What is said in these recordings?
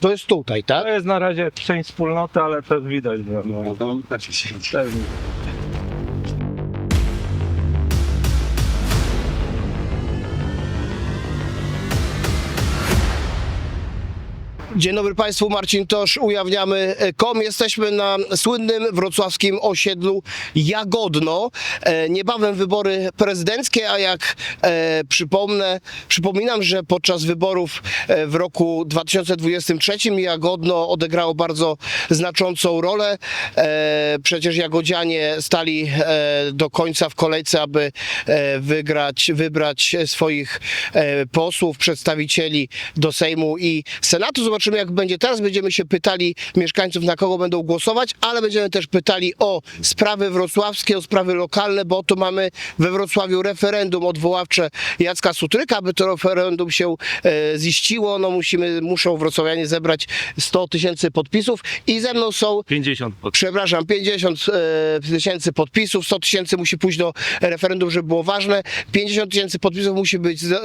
To jest tutaj, tak? To jest na razie część wspólnoty, ale też widać, że no, To się. pewnie. Dzień dobry Państwu, Marcin Tosz, ujawniamy e, kom. Jesteśmy na słynnym wrocławskim osiedlu Jagodno. E, Niebawem wybory prezydenckie, a jak e, przypomnę, przypominam, że podczas wyborów w roku 2023 Jagodno odegrało bardzo znaczącą rolę. Przecież Jagodzianie stali do końca w kolejce, aby wygrać, wybrać swoich posłów, przedstawicieli do Sejmu i Senatu. Zobaczymy, jak będzie teraz. Będziemy się pytali mieszkańców, na kogo będą głosować, ale będziemy też pytali o sprawy wrocławskie, o sprawy lokalne, bo tu mamy we Wrocławiu referendum odwoławcze Jacka Sutryka. Aby to referendum się e, ziściło, no musimy, muszą wrocławianie zebrać 100 tysięcy podpisów i ze mną są 50 pod... przepraszam, 50 e, tysięcy podpisów, 100 tysięcy musi pójść do referendum, żeby było ważne, 50 tysięcy podpisów musi być e,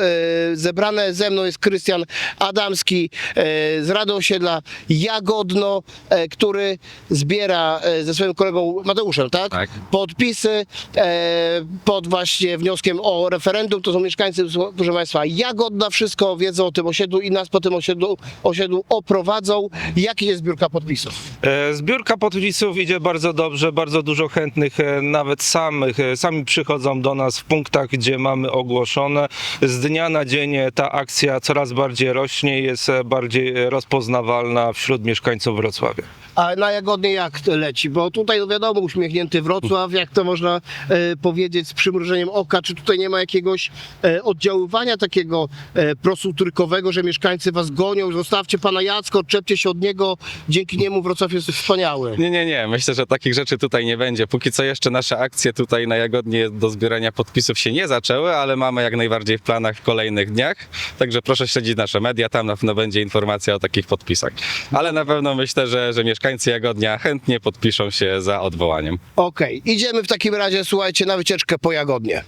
zebrane. Ze mną jest Krystian Adamski e, z Rady Osiedla Jagodno, e, który zbiera e, ze swoim kolegą Mateuszem, tak? Tak. Podpisy e, pod właśnie wnioskiem o referendum. To są mieszkańcy, proszę Państwa, Jagodna, wszystko wiedzą o tym osiedlu i nas po tym osiedlu, osiedlu oprowadzą. Jaki jest zbiórka podpisów? E, Zbiórka podpisów idzie bardzo dobrze, bardzo dużo chętnych, e, nawet samych, e, sami przychodzą do nas w punktach, gdzie mamy ogłoszone. Z dnia na dzień ta akcja coraz bardziej rośnie, jest bardziej rozpoznawalna wśród mieszkańców Wrocławia. A na Jagodnie jak leci? Bo tutaj no wiadomo, uśmiechnięty Wrocław, jak to można e, powiedzieć z przymrużeniem oka, czy tutaj nie ma jakiegoś e, oddziaływania takiego e, prosutrykowego, że mieszkańcy was gonią, zostawcie pana Jacka, odczepcie się od niego, dzięki niemu Wrocław jest wspaniały. Nie, nie, nie. Myślę, że takich rzeczy tutaj nie będzie. Póki co jeszcze nasze akcje tutaj na Jagodnie do zbierania podpisów się nie zaczęły, ale mamy jak najbardziej w planach w kolejnych dniach. Także proszę śledzić nasze media, tam na pewno będzie informacja o takich podpisach. Ale na pewno myślę, że, że mieszkańcy Jagodnia chętnie podpiszą się za odwołaniem. Okej, idziemy w takim razie, słuchajcie, na wycieczkę po Jagodnie.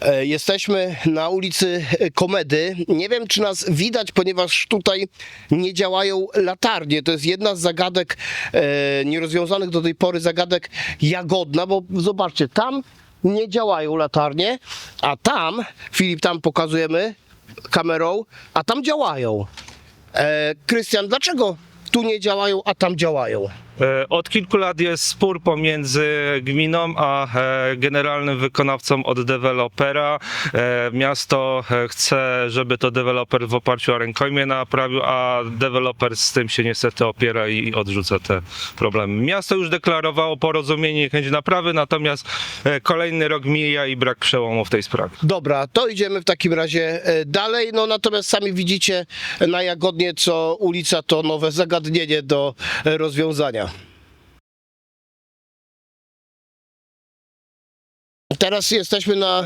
E, Jesteśmy na ulicy Komedy. Nie wiem, czy nas widać, ponieważ tutaj nie działają latarnie. To jest jedna z zagadek e, nierozwiązanych do tej pory zagadek Jagodna, bo zobaczcie, tam nie działają latarnie, a tam, Filip, tam pokazujemy kamerą, a tam działają. E, Krystian, dlaczego tu nie działają, a tam działają? E, Od kilku lat jest spór pomiędzy gminą a e, generalnym wykonawcą od dewelopera. E, Miasto chce, żeby to deweloper w oparciu o rękojmie naprawił, a deweloper z tym się niestety opiera i odrzuca te problemy. Miasto już deklarowało porozumienie i chęć naprawy, natomiast kolejny rok mija i brak przełomu w tej sprawie. Dobra, to idziemy w takim razie dalej. No natomiast sami widzicie na Jagodnie, co ulica to nowe zagadnienie do rozwiązania. Teraz jesteśmy na,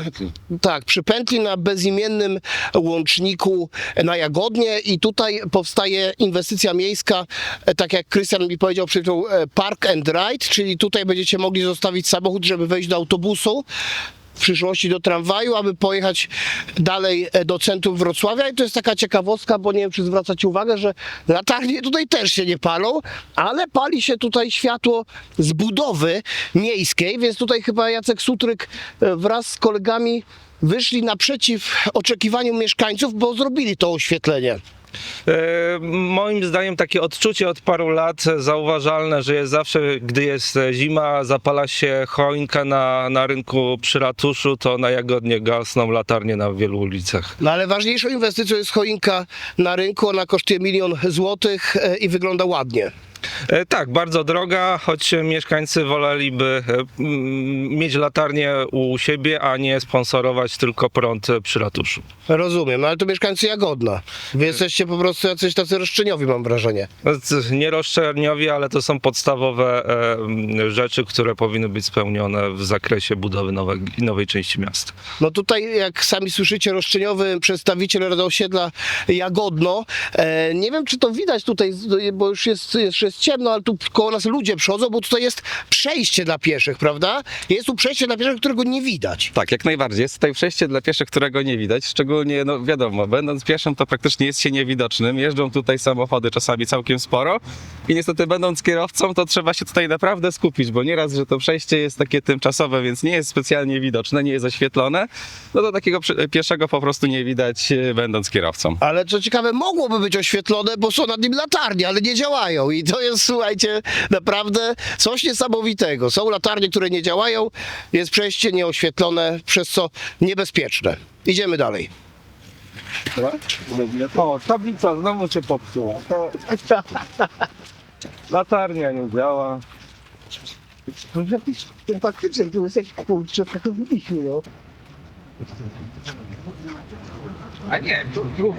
tak, przy pętli na bezimiennym łączniku na Jagodnie i tutaj powstaje inwestycja miejska, e, tak jak Krystian mi powiedział przed e, Park and Ride, czyli tutaj będziecie mogli zostawić samochód, żeby wejść do autobusu przyszłości do tramwaju, aby pojechać dalej e, do centrum Wrocławia i to jest taka ciekawostka, bo nie wiem czy zwracacie uwagę, że latarnie tutaj też się nie palą, ale pali się tutaj światło z budowy miejskiej, więc tutaj chyba Jacek Sutryk e, wraz z kolegami wyszli naprzeciw oczekiwaniom mieszkańców, bo zrobili to oświetlenie. E, Moim zdaniem takie odczucie od paru lat zauważalne, że jest zawsze, gdy jest zima, zapala się choinka na, na rynku przy ratuszu, to na Jagodnie gasną latarnie na wielu ulicach. No ale ważniejszą inwestycją jest choinka na rynku, ona kosztuje milion złotych e, i wygląda ładnie. E, Tak, bardzo droga, choć mieszkańcy woleliby e, mieć latarnię u siebie, a nie sponsorować tylko prąd przy ratuszu. Rozumiem, no ale to mieszkańcy Jagodna. Wy jesteście po prostu jacyś tacy roszczeniowi, mam wrażenie. Nie roszczeniowi, ale to są podstawowe e, rzeczy, które powinny być spełnione w zakresie budowy nowej, nowej części miasta. No tutaj, jak sami słyszycie, roszczeniowy przedstawiciel Rady Osiedla Jagodno. Nie wiem, czy to widać tutaj, bo już jest, jeszcze jest ciemno, ale tu koło nas ludzie przechodzą, bo tutaj jest przejście dla pieszych, prawda? Jest tu przejście dla pieszych, którego nie widać. Tak, jak najbardziej. Jest tutaj przejście dla pieszych, którego nie widać. Szczególnie, no wiadomo, będąc pieszym, to praktycznie jest się niewidocznym. Jeżdżą tutaj samochody czasami całkiem sporo. I niestety, będąc kierowcą, to trzeba się tutaj naprawdę skupić, bo nieraz, że to przejście jest takie tymczasowe, więc nie jest specjalnie widoczne, nie jest oświetlone. No to takiego pieszego po prostu nie widać, e, będąc kierowcą. Ale co ciekawe, mogłoby być oświetlone, bo są nad nim latarnie, ale nie działają. I to jest, słuchajcie, naprawdę coś niesamowitego. Są latarnie, które nie działają, jest przejście nieoświetlone, przez co niebezpieczne. Idziemy dalej. O, tablica znowu się popsuła. Latarnia nie działa. Faktycznie, tu jest jak kurczę, tak no. A nie, tu, tu.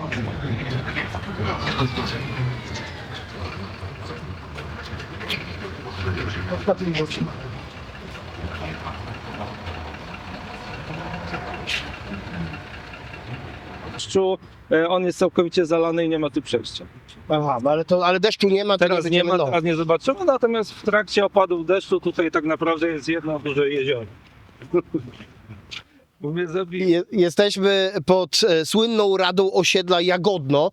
Deszczu, e, on jest całkowicie zalany i nie ma tu przejścia. Aha, no ale, to, ale deszczu nie ma, to Teraz nie będziemy, ma, no. teraz nie zobaczymy, natomiast w trakcie opadów deszczu tutaj tak naprawdę jest jedno duże jezioro. Bo mnie zabije. Je, jesteśmy pod e, słynną radą osiedla Jagodno.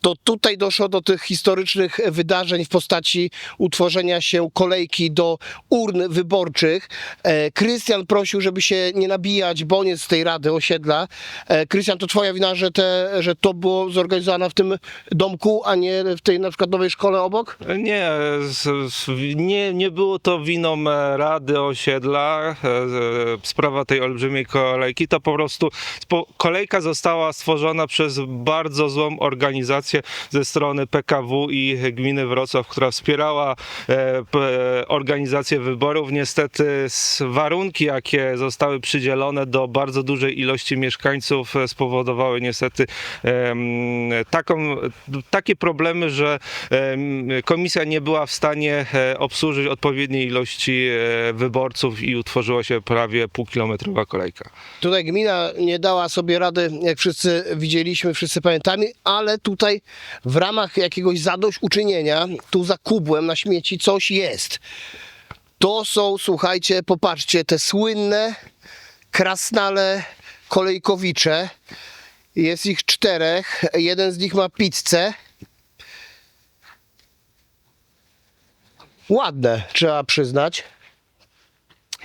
To tutaj doszło do tych historycznych wydarzeń w postaci utworzenia się kolejki do urn wyborczych. E, Krystian prosił, żeby się nie nabijać, bo jest z tej rady osiedla. E, Krystian, to twoja wina, że, te, że to było zorganizowane w tym domku, a nie w tej na przykład nowej szkole obok? Nie, z, z, nie, nie było to winą e, Rady Osiedla, e, e, sprawa tej olbrzymiej kolejki, to po prostu kolejka została stworzona przez bardzo złą organizację ze strony PKW i gminy Wrocław, która wspierała e, p, organizację wyborów. Niestety warunki, jakie zostały przydzielone do bardzo dużej ilości mieszkańców e, spowodowały niestety taką, takie problemy, że komisja nie była w stanie e, obsłużyć odpowiedniej ilości e, wyborców i utworzyła się prawie półkilometrowa kolejka. Tutaj gmina nie dała sobie rady, jak wszyscy widzieliśmy, wszyscy pamiętamy, ale tutaj w ramach jakiegoś zadośćuczynienia, tu za kubłem na śmieci coś jest. To są, słuchajcie, popatrzcie, te słynne krasnale kolejkowicze. Jest ich czterech, jeden z nich ma pizzę. Ładne, trzeba przyznać.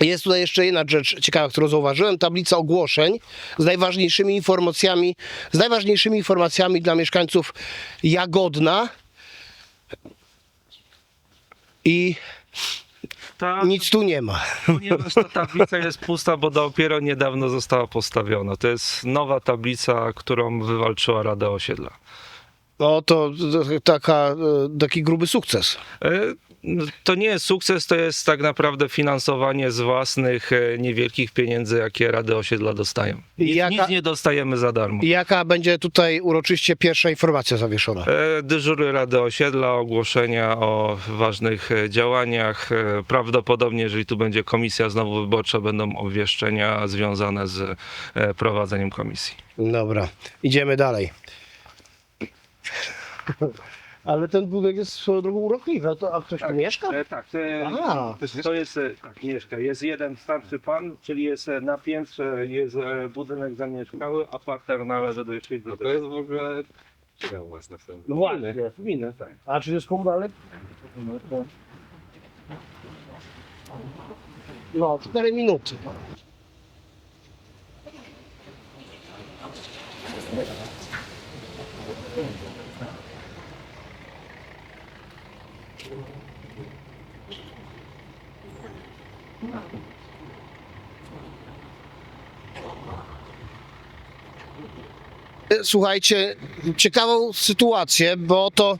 Jest tutaj jeszcze jedna rzecz ciekawa, którą zauważyłem. Tablica ogłoszeń z najważniejszymi informacjami, z najważniejszymi informacjami dla mieszkańców Jagodna. I Ta, nic tu nie ma. ponieważ ta tablica jest pusta, bo dopiero niedawno została postawiona. To jest nowa tablica, którą wywalczyła Rada Osiedla. No to, taka, e, taki gruby sukces. To nie jest sukces, to jest tak naprawdę finansowanie z własnych e, niewielkich pieniędzy, jakie Rady Osiedla dostają. Nic, Jaka- nic nie dostajemy za darmo. I jaka będzie tutaj uroczyście pierwsza informacja zawieszona? E, Dyżury Rady Osiedla, ogłoszenia o ważnych e, działaniach. Prawdopodobnie, jeżeli tu będzie komisja znowu wyborcza, będą obwieszczenia związane z prowadzeniem komisji. Dobra, idziemy dalej. Ale ten budynek jest swoją drogą urokliwy. A, to, a ktoś tu mieszka? E, tak, to, Aha. to jest, e, tak, mieszka. Jest jeden starszy pan, czyli jest e, na piętrze, jest e, budynek zamieszkały, a parter należy do jeszcze jednego. To jest w ogóle... Ciekawe własne No właśnie. Gminy, tak. A czy jest komunalny? No, 4 minuty. Słuchajcie, ciekawą sytuację, bo to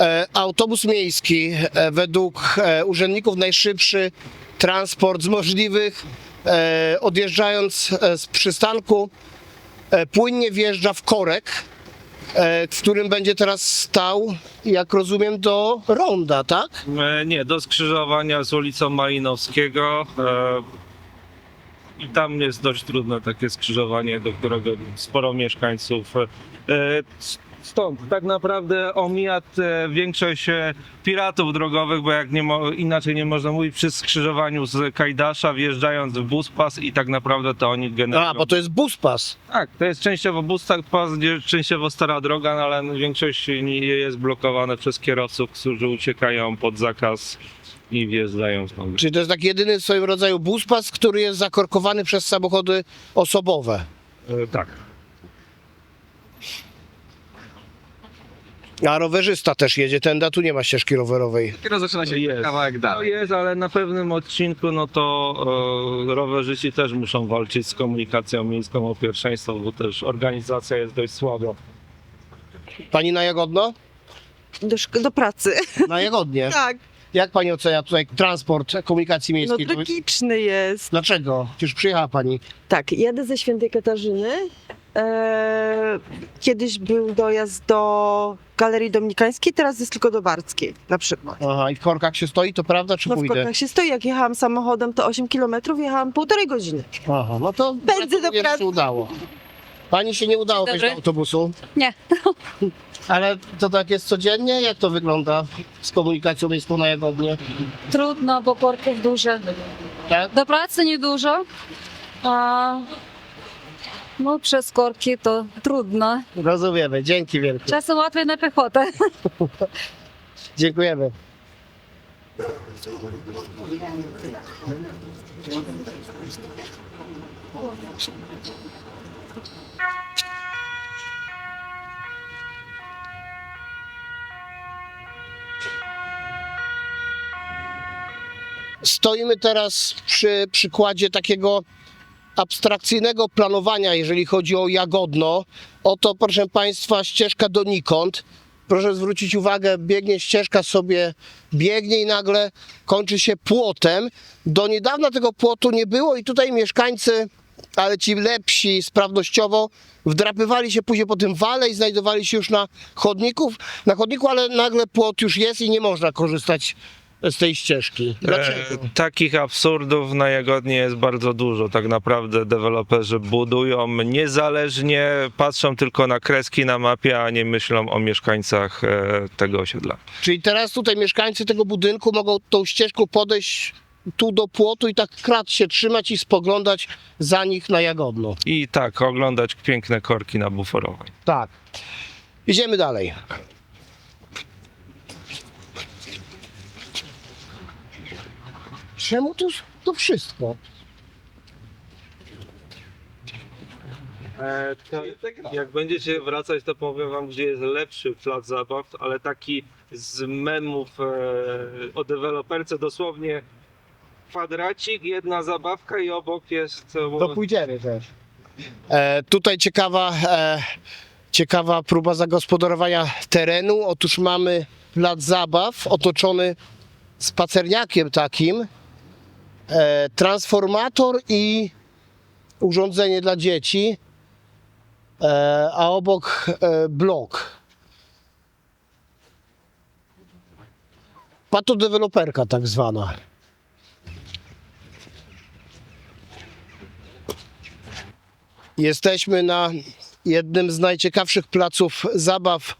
e, autobus miejski e, według e, urzędników najszybszy transport z możliwych, odjeżdżając z przystanku, płynnie wjeżdża w korek, w którym będzie teraz stał, jak rozumiem, do ronda, tak? E, Nie, do skrzyżowania z ulicą Malinowskiego. e, I tam jest dość trudne takie skrzyżowanie, do którego sporo mieszkańców. e, stąd tak naprawdę omija e, większość e, piratów drogowych, bo jak nie inaczej nie można mówić, przy skrzyżowaniu z Kajdasza, wjeżdżając w Buspas i tak naprawdę to oni generują. A, bo to jest buspas. Tak, to jest częściowo Buspas, częściowo stara droga, no ale większość nie jest blokowane przez kierowców, którzy uciekają pod zakaz i wjeżdżają znowu. Czyli to jest taki jedyny w swoim rodzaju buspas, który jest zakorkowany przez samochody osobowe. E, Tak. A rowerzysta też jedzie a tu nie ma ścieżki rowerowej. Dopiero zaczyna się Jest. kawałek To dalej. jest, ale na pewnym odcinku, no to e, rowerzyści też muszą walczyć z komunikacją miejską o pierwszeństwo, bo też organizacja jest dość słaba. Pani na Jagodno? Do, szk- do pracy. Na Jagodnie. Tak, Jak pani ocenia tutaj transport komunikacji no miejskiej? tragiczny jest. Dlaczego? Przecież przyjechała pani. Tak, jadę ze Świętej Katarzyny. Eee, kiedyś był dojazd do Galerii Dominikańskiej, teraz jest tylko do Barckiej na przykład. Aha, i w korkach się stoi, to prawda, czy No w pójdę? korkach się stoi, jak jechałam samochodem to 8 km, jechałam półtorej godziny. Aha, no to Pędzę do pracy. się udało. Pani się nie udało Dzień wejść do dobry. autobusu? Nie. Ale to tak jest codziennie? Jak to wygląda z komunikacją miejską na Jagodnie? Trudno, bo korków dużo. Tak? Do pracy niedużo, a no przez korki to trudno. Rozumiemy, dzięki wielkie. Czasem łatwiej na piechotę. Dziękujemy. Stoimy teraz przy przykładzie takiego abstrakcyjnego planowania, jeżeli chodzi o Jagodno. Oto, proszę Państwa, ścieżka donikąd. Proszę zwrócić uwagę, biegnie ścieżka sobie, biegnie i nagle kończy się płotem. Do niedawna tego płotu nie było i tutaj mieszkańcy, ale ci lepsi sprawnościowo, wdrapywali się później po tym wale i znajdowali się już na chodników, na chodniku, ale nagle płot już jest i nie można korzystać z tej ścieżki. Dlaczego? E, takich absurdów na Jagodnie jest bardzo dużo. Tak naprawdę deweloperzy budują niezależnie, patrzą tylko na kreski na mapie, a nie myślą o mieszkańcach e, tego osiedla. Czyli teraz tutaj mieszkańcy tego budynku mogą tą ścieżką podejść tu do płotu i tak krat się trzymać i spoglądać za nich na Jagodno. I tak, oglądać piękne korki na buforowej. Tak. Idziemy dalej. Czemu to już to wszystko? E, jak będziecie wracać, to powiem wam, gdzie jest lepszy plac zabaw, ale taki z memów e, o deweloperce dosłownie kwadracik, jedna zabawka i obok jest... To pójdziemy też. E, tutaj ciekawa, e, ciekawa próba zagospodarowania terenu. Otóż mamy plac zabaw otoczony spacerniakiem takim, e, transformator i urządzenie dla dzieci, e, a obok e, blok. Patodeweloperka tak zwana. Jesteśmy na jednym z najciekawszych placów zabaw,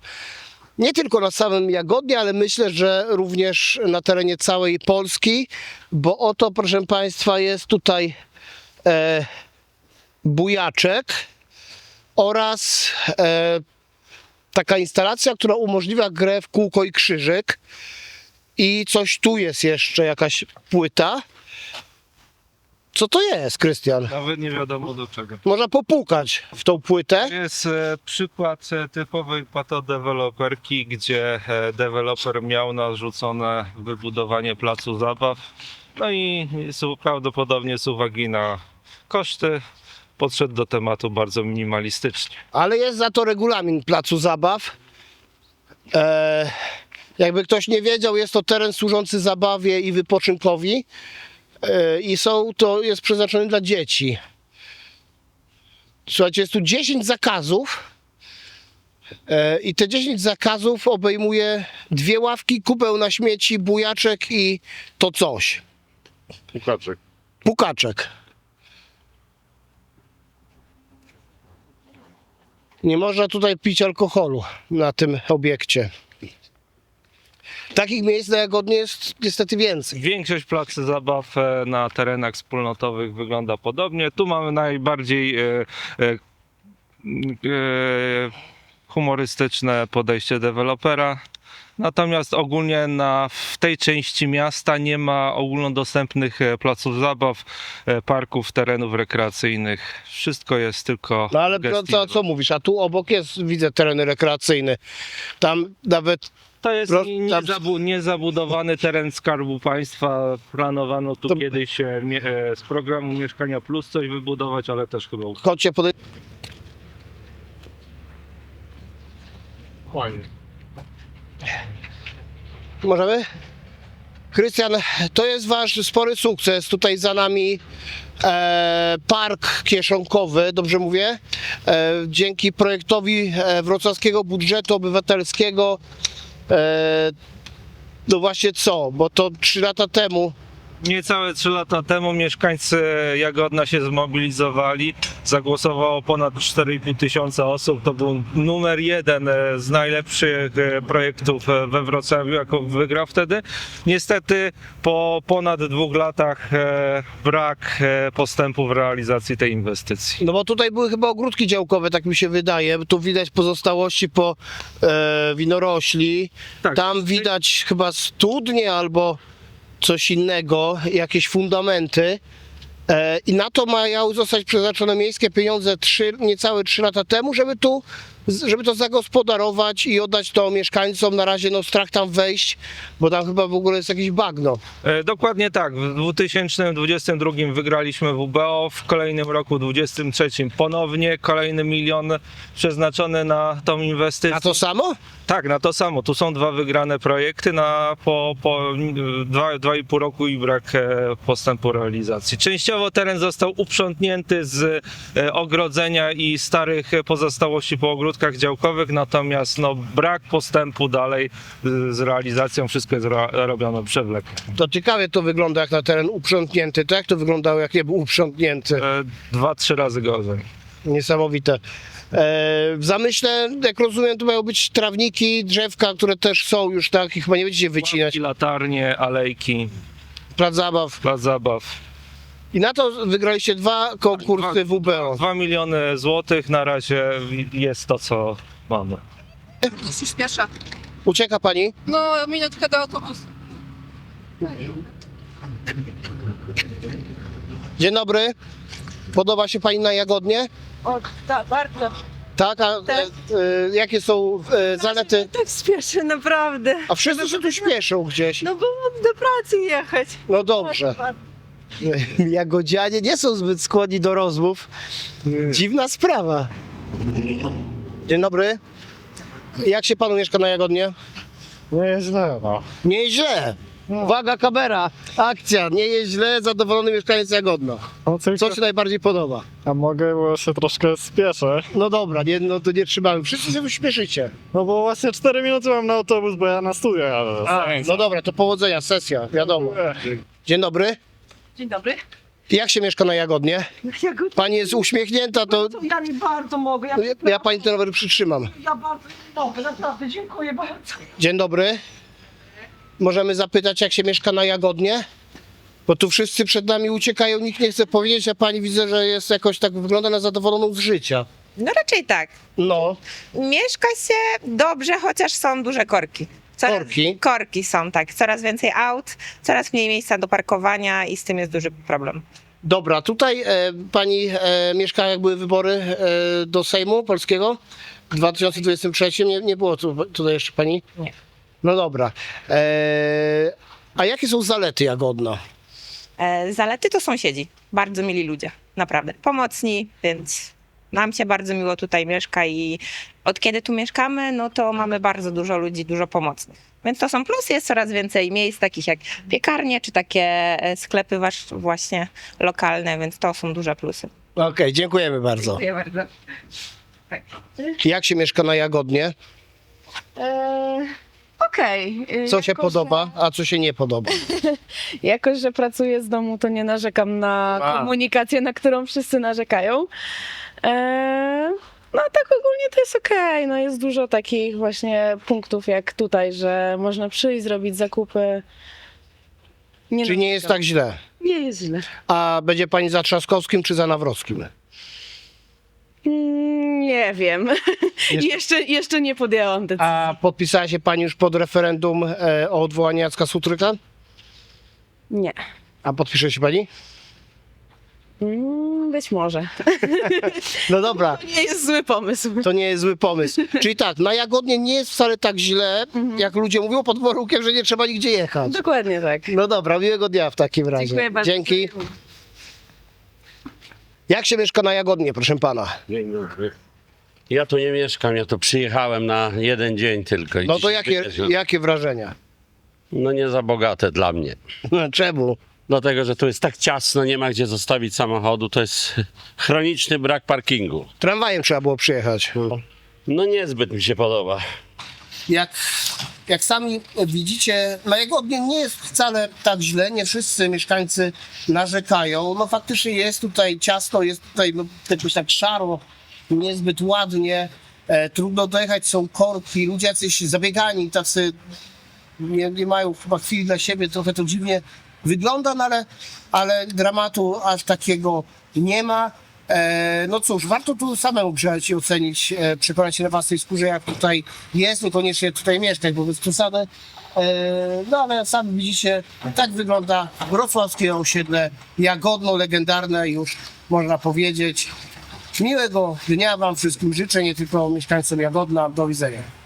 nie tylko na samym Jagodnie, ale myślę, że również na terenie całej Polski, bo oto, proszę Państwa, jest tutaj e, bujaczek oraz e, taka instalacja, która umożliwia grę w kółko i krzyżyk. I coś tu jest jeszcze, jakaś płyta. Co to jest, Krystian? Nawet nie wiadomo do czego. Można popukać w tą płytę. To jest e, przykład e, typowej patodeweloperki, gdzie e, deweloper miał narzucone wybudowanie placu zabaw. No i su- prawdopodobnie z uwagi na koszty podszedł do tematu bardzo minimalistycznie. Ale jest za to regulamin placu zabaw. E, jakby ktoś nie wiedział, jest to teren służący zabawie i wypoczynkowi. E, I są, to jest przeznaczony dla dzieci. Słuchajcie, jest tu 10 zakazów. E, I te 10 zakazów obejmuje dwie ławki, kubeł na śmieci, bujaczek i to coś. Pukaczek. Pukaczek. Nie można tutaj pić alkoholu na tym obiekcie. Takich miejsc na Jagodnie jest niestety więcej. Większość placy zabaw e, na terenach wspólnotowych wygląda podobnie. Tu mamy najbardziej e, e, e, humorystyczne podejście dewelopera. Natomiast ogólnie na, w tej części miasta nie ma ogólnodostępnych e, placów zabaw, parków, terenów rekreacyjnych. Wszystko jest tylko. No ale co, co mówisz? A tu obok jest, widzę, tereny rekreacyjne. Tam nawet To jest Pro- nie- niezabudowany teren Skarbu Państwa. Planowano tu To- kiedyś e, e, z programu Mieszkania Plus coś wybudować, ale też chyba chodźcie podej- Możemy? Krystian, to jest wasz spory sukces. Tutaj za nami e, park kieszonkowy, dobrze mówię? E, dzięki projektowi e, wrocławskiego budżetu obywatelskiego. E, no właśnie co, bo to trzy lata temu Niecałe 3 lata temu mieszkańcy Jagodna się zmobilizowali. Zagłosowało ponad 4,5 tysiąca osób. To był numer jeden e, z najlepszych e, projektów e, we Wrocławiu, jako wygrał wtedy. Niestety po ponad dwóch latach brak postępu w realizacji tej inwestycji. No bo tutaj były chyba ogródki działkowe, tak mi się wydaje. Tu widać pozostałości po e, winorośli. Tak. Tam widać chyba studnie albo coś innego, jakieś fundamenty. E, I na to mają zostać przeznaczone miejskie pieniądze trzy, niecałe 3 lata temu, żeby tu żeby to zagospodarować i oddać to mieszkańcom. Na razie no strach tam wejść, bo tam chyba w ogóle jest jakieś bagno. E, Dokładnie tak. W 2022 wygraliśmy WBO, w kolejnym roku 2023 ponownie kolejny milion przeznaczony na tą inwestycję. A to samo? Tak, na to samo. Tu są dwa wygrane projekty na po, po dwa, dwa i pół roku i brak e, postępu realizacji. Częściowo teren został uprzątnięty z e, ogrodzenia i starych pozostałości po ogródkach działkowych, natomiast no, brak postępu dalej e, z realizacją. Wszystko jest ro, robione przewlekle. To ciekawie to wygląda jak na teren uprzątnięty. To jak to wyglądało jak nie był uprzątnięty? E, Dwa, trzy razy gorzej. Niesamowite. E, w zamyśle, jak rozumiem, to mają być trawniki, drzewka, które też są już tak i chyba nie będziecie wycinać. Ławki, latarnie, alejki, Plac zabaw. plac zabaw. I na to wygraliście dwa konkursy Dwa- WBO. Dwa miliony złotych na razie jest to, co mamy. się śpiesza. Ucieka pani? No, minutkę do autobusu. Dzień dobry. Podoba się pani na Jagodnie? O, tak, bardzo. Tak, a Tak. e, e, jakie są e, zalety? Tak spieszę, naprawdę. A wszyscy się tu śpieszą gdzieś. No bo mam do pracy jechać. No dobrze. Jagodzianie nie są zbyt skłonni do rozmów. Dziwna sprawa. Dzień dobry. Jak się panu mieszka na Jagodnie? Nie jest źle, no. Nieźle. Uwaga, kamera, akcja, nie jest źle, zadowolony mieszkaniec Jagodno. no tylko, Co ci najbardziej podoba? A mogę, bo się troszkę spieszę. No dobra, nie, no to nie trzymamy. Wszyscy się śpieszycie. No bo właśnie 4 minuty mam na autobus, bo ja na studia jadę. No dobra, to powodzenia, sesja, wiadomo. Dzień dobry. Dzień dobry. Jak się mieszka na Jagodnie? Ja go Pani jest uśmiechnięta, to to ja nie bardzo mogę. Ja, ja, ja pani ten rower przytrzymam. ja bardzo nie mogę, naprawdę dziękuję bardzo. Dzień dobry. Możemy zapytać, jak się mieszka na Jagodnie? Bo tu wszyscy przed nami uciekają, nikt nie chce powiedzieć, a pani widzę, że jest jakoś tak wygląda na zadowoloną z życia. No raczej tak. No, Mieszka się dobrze, chociaż są duże korki. Coraz, Korki? Korki są, tak. Coraz więcej aut, coraz mniej miejsca do parkowania i z tym jest duży problem. dobra, tutaj e, pani e, mieszka, jak były wybory e, do Sejmu Polskiego w 2023. Nie, nie było tu, tutaj jeszcze pani? Nie. No dobra. E, a jakie są zalety Jagodna? E, zalety to sąsiedzi. Bardzo mili ludzie. Naprawdę. Pomocni, więc nam się bardzo miło tutaj mieszka i od kiedy tu mieszkamy, no to mamy bardzo dużo ludzi, dużo pomocnych. Więc to są plusy, jest coraz więcej miejsc takich jak piekarnie, czy takie e, sklepy wasz właśnie lokalne, więc to są duże plusy. Okej, dziękujemy bardzo. Dziękuję bardzo. Jak się mieszka na Jagodnie? Eee, Okej. Eee, Co się jako, podoba, a co się nie podoba? Że, jako, że pracuję z domu, to nie narzekam na A. komunikację, na którą wszyscy narzekają. Eee, No a tak ogólnie to jest okej. No jest dużo takich właśnie punktów jak tutaj, że można przyjść, zrobić zakupy. Nie Czyli nie jest tak źle. Nie jest źle. A będzie pani za Trzaskowskim czy za Nawrockim? Mm, Nie wiem. Jeszcze- jeszcze, jeszcze nie podjęłam decyzji. A podpisała się pani już pod referendum e, o odwołaniu Jacka Sutryka? Nie. A podpisze się pani? Mm, Być może. No dobra, To nie jest zły pomysł. to nie jest zły pomysł. Czyli tak, na Jagodnie nie jest wcale tak źle, jak ludzie mówią pod warunkiem, że nie trzeba nigdzie jechać. Dokładnie tak. No dobra, miłego dnia w takim razie. Dziękuję bardzo. Dzięki. Jak się mieszka na Jagodnie, proszę pana? Dzień dobry. Ja tu nie mieszkam, ja tu przyjechałem na jeden dzień tylko. i No to jakie, wyjeżdżam. jakie wrażenia? No nie za bogate dla mnie. Czemu? Dlatego, że tu jest tak ciasno, nie ma gdzie zostawić samochodu, to jest chroniczny brak parkingu. Tramwajem trzeba było przyjechać. No niezbyt mi się podoba. Jak, jak sami widzicie, na Jagodnie nie jest wcale tak źle, nie wszyscy mieszkańcy narzekają. No faktycznie jest tutaj ciasno, jest tutaj no, jakoś tak szaro, niezbyt ładnie, e, trudno dojechać, są korki, ludzie jacyś zabiegani, tacy nie, nie mają chyba chwili dla siebie, trochę to dziwnie wygląda, no ale, ale dramatu aż takiego nie ma. E, no cóż, warto tu samemu przyjechać i ocenić, e, przekonać się na własnej skórze, jak tutaj jest, niekoniecznie tutaj mieszkać, bo bez przesady. E, no ale sami widzicie, tak wygląda wrocławskie osiedle, jagodno, legendarne już można powiedzieć. Miłego dnia Wam wszystkim życzę, nie tylko mieszkańcom Jagodna. Do widzenia.